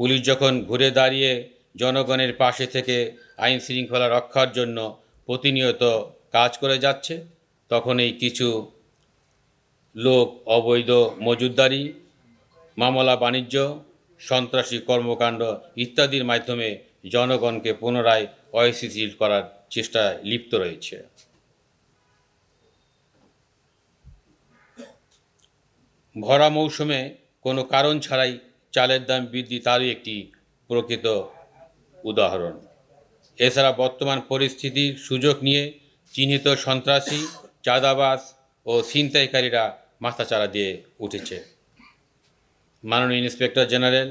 Police যখন ঘুরে দাঁড়িয়ে জনগণের পাশে থেকে আইন শৃঙ্খলা রক্ষার জন্য প্রতিনিয়ত কাজ করে যাচ্ছে, তখন এই কিছু লোক, অবৈধ মজুদদারি, মামলা বাণিজ্য, সন্ত্রাসী কর্মকাণ্ড ইত্যাদির মাধ্যমে জনগণকে পুনরায় অস্থিতিশীল করার চেষ্টায় লিপ্ত রয়েছে। ভরা মৌসুমে কোনো কারণ ছাড়াই চালের দাম বৃদ্ধি তারই একটি প্রকৃত উদাহরণ। এছাড়া বর্তমান পরিস্থিতির সুযোগ নিয়ে চিহ্নিত সন্ত্রাসী, চাঁদাবাজ ও ছিনতাইকারীরা মাথাচাড়া দিয়ে উঠেছে। মাননীয় ইন্সপেক্টর জেনারেল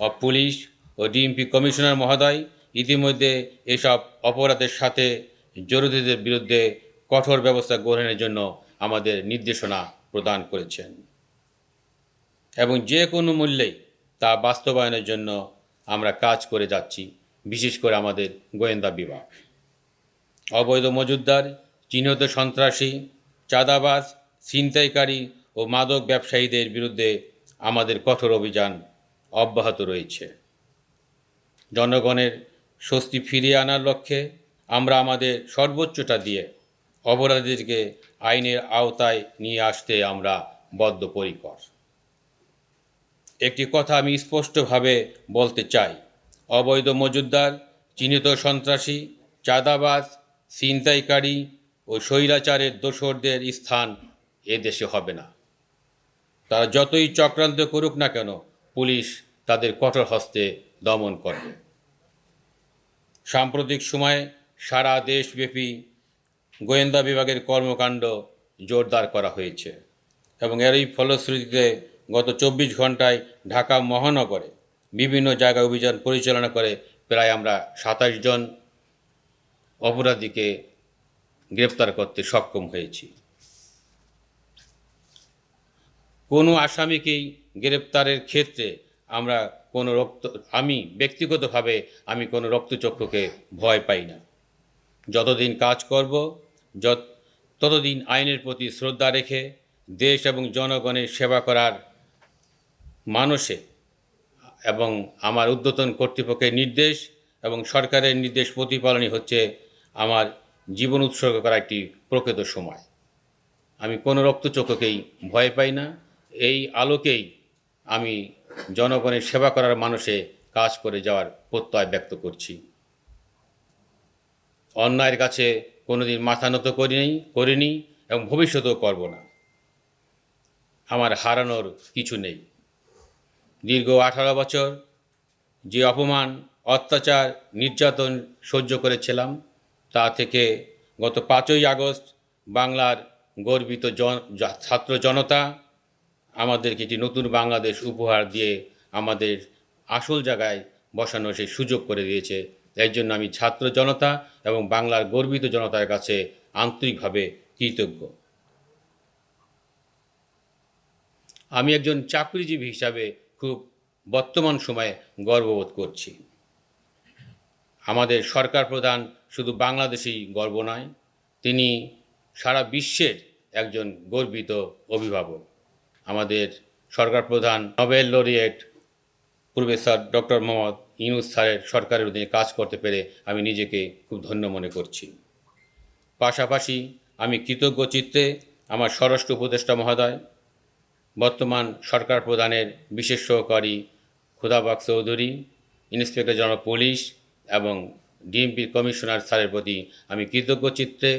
অব পুলিশ ও ডিএমপি কমিশনার মহোদয় ইতিমধ্যে এসব অপরাধের সাথে জড়িতদের বিরুদ্ধে কঠোর ব্যবস্থা গ্রহণের জন্য আমাদের নির্দেশনা প্রদান করেছেন। এবং যে কোনো মূল্যেই তা বাস্তবায়নের জন্য আমরা কাজ করে যাচ্ছি, বিশেষ করে আমাদের গোয়েন্দা বিভাগ। অবৈধ মজুদদার চিহ্নিত সন্ত্রাসী, চাঁদাবাজ, ছিনতাইকারী ও মাদক ব্যবসায়ীদের বিরুদ্ধে আমাদের কঠোর অভিযান অব্যাহত রয়েছে। জনগণের স্বস্তি ফিরিয়ে আনার লক্ষ্যে আমরা আমাদের সর্বোচ্চটা দিয়ে অপরাধীদেরকে আইনের আওতায় নিয়ে আসতে আমরা বদ্ধপরিকর। একটি কথা আমি স্পষ্টভাবে বলতে চাই। অবৈধ মজুদদার, চিহ্নিত সন্ত্রাসী, চাঁদাবাজ, ছিনতাইকারী ও স্বৈরাচারের দোসরদের স্থান এ দেশে হবে না। তারা যতই চক্রান্ত করুক না কেন, পুলিশ তাদের কঠোর হস্তে দমন করবে। সাম্প্রতিক সময়ে সারা দেশব্যাপী গোয়েন্দা বিভাগের কর্মকাণ্ড জোরদার করা হয়েছে এবং এরই ফলশ্রুতিতে গত চব্বিশ ঘন্টায় ঢাকা মহানগরে বিভিন্ন জায়গায় অভিযান পরিচালনা করে প্রায় আমরা সাতাশ জন অপরাধীকে গ্রেপ্তার করতে সক্ষম হয়েছি। কোনো আসামিকেই গ্রেপ্তারের ক্ষেত্রে আমরা কোনো রক্ত, আমি ব্যক্তিগতভাবে আমি কোনো রক্তচক্ষুকে ভয় পাই না। যতদিন কাজ করব, যত, ততদিন আইনের প্রতি শ্রদ্ধা রেখে দেশ এবং জনগণের সেবা করার মানুষে এবং আমার ঊর্ধ্বতন কর্তৃপক্ষের নির্দেশ এবং সরকারের নির্দেশ প্রতিপালনই হচ্ছে আমার জীবন উৎসর্গ করা একটি প্রকৃত সময়। আমি কোনো রক্তচক্ষুকেই ভয় পাই না। এই আলোকেই আমি জনগণের সেবা করার মানুষে কাজ করে যাওয়ার প্রত্যয় ব্যক্ত করছি। অন্যায়ের কাছে কোনোদিন মাথা নত করিনি করিনি এবং ভবিষ্যতেও করব না। আমার হারানোর কিছু নেই। দীর্ঘ আঠারো বছর যে অপমান, অত্যাচার, নির্যাতন সহ্য করেছিলাম, তা থেকে গত পাঁচই আগস্ট বাংলার গর্বিত জন, ছাত্র জনতা আমাদেরকে একটি নতুন বাংলাদেশ উপহার দিয়ে আমাদের আসল জায়গায় বসানোর সেই সুযোগ করে দিয়েছে। এর জন্য আমি ছাত্র জনতা এবং বাংলার গর্বিত জনতার কাছে আন্তরিকভাবে কৃতজ্ঞ। আমি একজন চাকরিজীবী হিসাবে খুব বর্তমান সময়ে গর্ববোধ করছি। আমাদের সরকার প্রধান শুধু বাংলাদেশেই গর্ব নয়, তিনি সারা বিশ্বের একজন গর্বিত অভিভাবক। আমাদের সরকার প্রধান Nobel laureate professor doctor Mohammad Yunus স্যারের সরকারের অধীনে কাজ করতে পেরে আমি নিজেকে খুব ধন্য মনে করছি। পাশাপাশি আমি কৃতজ্ঞ চিত্তে আমার স্বরাষ্ট্র উপদেষ্টা মহোদয় বর্তমান সরকার প্রধানের বিশেষ সহকারী Khudabakhsh Chowdhury, inspector general police এবং ডিএমপির কমিশনার স্যারের প্রতি আমি কৃতজ্ঞ চিত্রে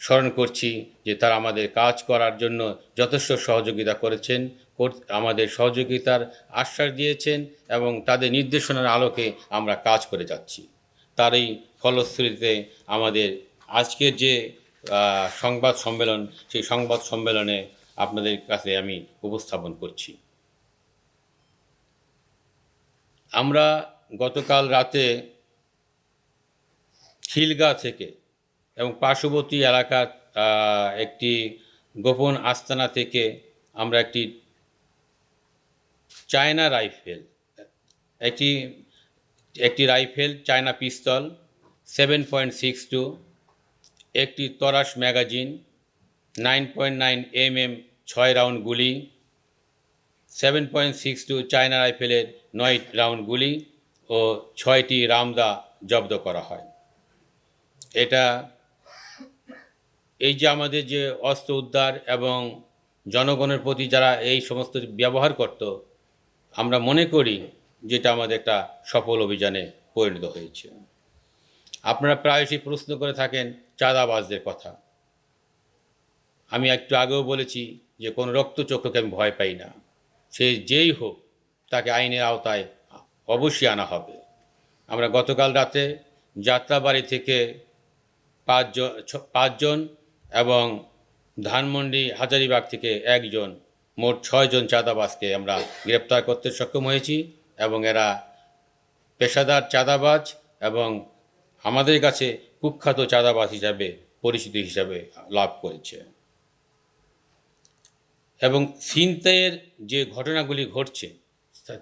স্মরণ করছি যে তারা আমাদের কাজ করার জন্য যথেষ্ট সহযোগিতা করেছেন আমাদের সহযোগিতার আশ্বাস দিয়েছেন এবং তাদের নির্দেশনার আলোকে আমরা কাজ করে যাচ্ছি। তার এই ফলশ্রুতিতে আমাদের আজকের যে সংবাদ সম্মেলন, সেই সংবাদ সম্মেলনে আপনাদের কাছে আমি উপস্থাপন করছি। আমরা গতকাল রাতে খিলগা থেকে এবং পার্শ্ববর্তী এলাকার একটি গোপন আস্তানা থেকে আমরা একটি চায়না রাইফেল, একটি একটি rifle, China pistol, seven point six two, একটি Taurus magazine nine point nine M M ছয় রাউন্ড গুলি seven point six two China রাইফেলের নয় রাউন্ড গুলি ও ছয়টি রামদা জব্দ করা হয়। এটা এই যে আমাদের যে অস্ত্র উদ্ধার এবং জনগণের প্রতি যারা এই সমস্ত ব্যবহার করত, আমরা মনে করি যেটা আমাদের একটা সফল অভিযানে পরিণত হয়েছে। আপনারা প্রায়শই প্রশ্ন করে থাকেন চাঁদাবাজদের কথা। আমি একটু আগেও বলেছি যে কোনো রক্তচক্ষুকে আমি ভয় পাই না। সে যেই হোক, তাকে আইনের আওতায় অবশ্যই আনা হবে। আমরা গতকাল রাতে যাত্রাবাড়ি থেকে পাঁচজন পাঁচজন এবং ধানমন্ডি, হাজারিবাগ থেকে একজন, মোট ছয়জন চাঁদাবাজকে আমরা গ্রেপ্তার করতে সক্ষম হয়েছি এবং এরা পেশাদার চাঁদাবাজ এবং আমাদের কাছে কুখ্যাত চাঁদাবাজ হিসাবে পরিচিতি হিসাবে লাভ করেছে। এবং ছিনতাইয়ের যে ঘটনাগুলি ঘটছে,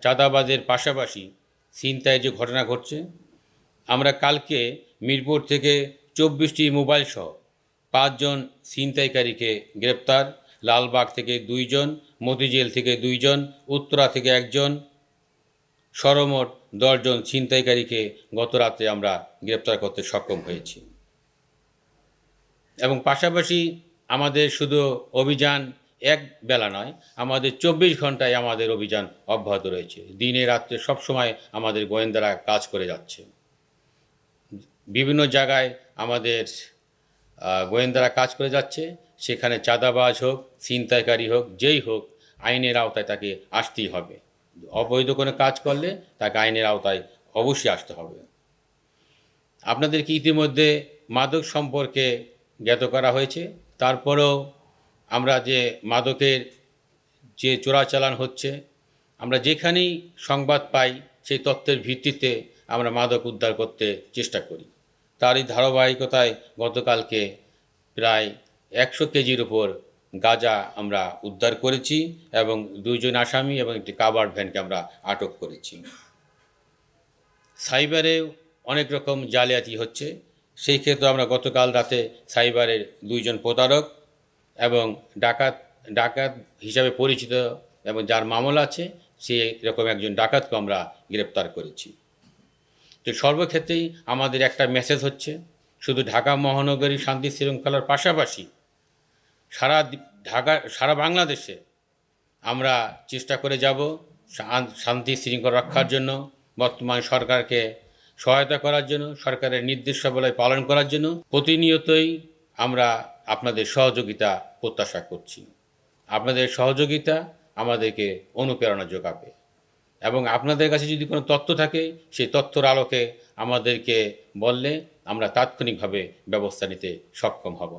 চাঁদাবাজের পাশাপাশি ছিনতাইয়ের যে ঘটনা ঘটছে, আমরা কালকে মিরপুর থেকে চব্বিশটি মোবাইল সহ পাঁচজন ছিনতাইকারীকে গ্রেপ্তার, লালবাগ থেকে দুইজন, মতিঝিল থেকে দুইজন, উত্তরা থেকে একজন সরমোট দশজন ছিনতাইকারীকে গত রাতে আমরা গ্রেপ্তার করতে সক্ষম হয়েছি। এবং পাশাপাশি আমাদের শুধু অভিযান এক বেলা নয়, আমাদের চব্বিশ ঘন্টায় আমাদের অভিযান অব্যাহত রয়েছে। দিনে রাত্রে সবসময় আমাদের গোয়েন্দারা কাজ করে যাচ্ছে। বিভিন্ন জায়গায় আমাদের গোয়েন্দারা কাজ করে যাচ্ছে। সেখানে চাঁদাবাজ হোক, ছিনতাইকারী হোক, যেই হোক, আইনের আওতায় তাকে আসতেই হবে। অবৈধ কোনো কাজ করলে তাকে আইনের আওতায় অবশ্যই আসতে হবে। আপনাদেরকে ইতিমধ্যে মাদক সম্পর্কে জ্ঞাত করা হয়েছে। তারপরেও আমরা যে মাদকের যে চোরাচালান হচ্ছে, আমরা যেখানেই সংবাদ পাই, সেই তথ্যের ভিত্তিতে আমরা মাদক উদ্ধার করতে চেষ্টা করি। তারই ধারাবাহিকতায় গতকালকে প্রায় একশো কেজির উপর গাঁজা আমরা উদ্ধার করেছি এবং দুইজন আসামি এবং একটি কাবার ভ্যানকে আমরা আটক করেছি। সাইবারে অনেক রকম জালিয়াতি হচ্ছে। সেই ক্ষেত্রে আমরা গতকাল রাতে সাইবারের দুইজন প্রতারক এবং ডাকাত ডাকাত হিসাবে পরিচিত এবং যার মামলা আছে, সে এরকম একজন ডাকাতকে আমরা গ্রেপ্তার করেছি। তো সর্বক্ষেত্রেই আমাদের একটা মেসেজ হচ্ছে, শুধু ঢাকা মহানগরী শান্তি শৃঙ্খলার পাশাপাশি সারা ঢাকা, সারা বাংলাদেশে আমরা চেষ্টা করে যাব শান্তি শৃঙ্খলা রক্ষার জন্য, বর্তমান সরকারকে সহায়তা করার জন্য, সরকারের নির্দেশাবলী পালন করার জন্য। প্রতিনিয়তই আমরা আপনাদের সহযোগিতা প্রত্যাশা করছি। আপনাদের সহযোগিতা আমাদেরকে অনুপ্রেরণা যোগাবে এবং আপনাদের কাছে যদি কোনো তথ্য থাকে, সেই তথ্যর আলোকে আমাদেরকে বললে আমরা তাৎক্ষণিকভাবে ব্যবস্থা নিতে সক্ষম হব।